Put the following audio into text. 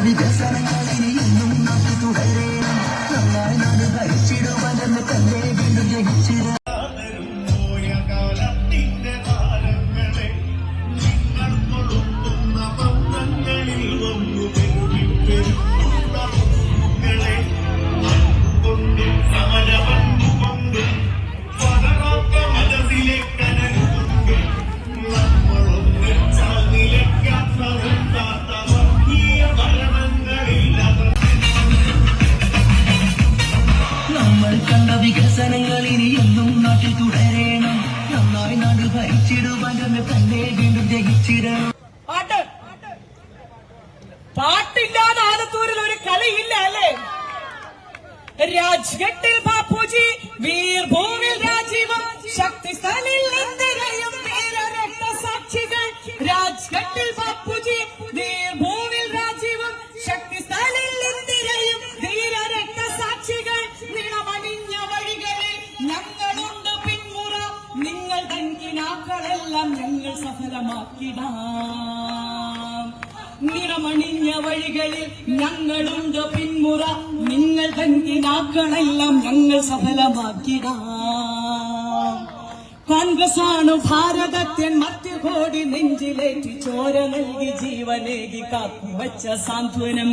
vida. നന്നായി നാട് ഭരിച്ചിടുവനെന്ന് തന്നെ വീണ്ടും ജയിച്ചിടണം പാട്ട്. പാട്ടില്ലാതെ ആലത്തൂരിൽ ഒരു കളിയില്ല അല്ലേ? രാജ്ഘട്ടിൽ ബാപ്പുജി വീർഭൂമിൽ രാജീവം ശക്തിസ്ഥലിൽ തൻകിനാക്കളെല്ലാം ഞങ്ങൾ സഫലമാക്കിടാം. നിറമണിഞ്ഞ വഴികളിൽ ഞങ്ങളുണ്ട് പിന്മുറ. നിങ്ങൾ തങ്കിനാക്കളെല്ലാം ഞങ്ങൾ സഫലമാക്കിടാം. കോൺഗ്രസ് ആണ് ഭാരതത്യൻ മറ്റു കോടി നെഞ്ചിലേറ്റി ചോര നൽകി ജീവനേകി കാക്കുവച്ച സാന്ത്വനം.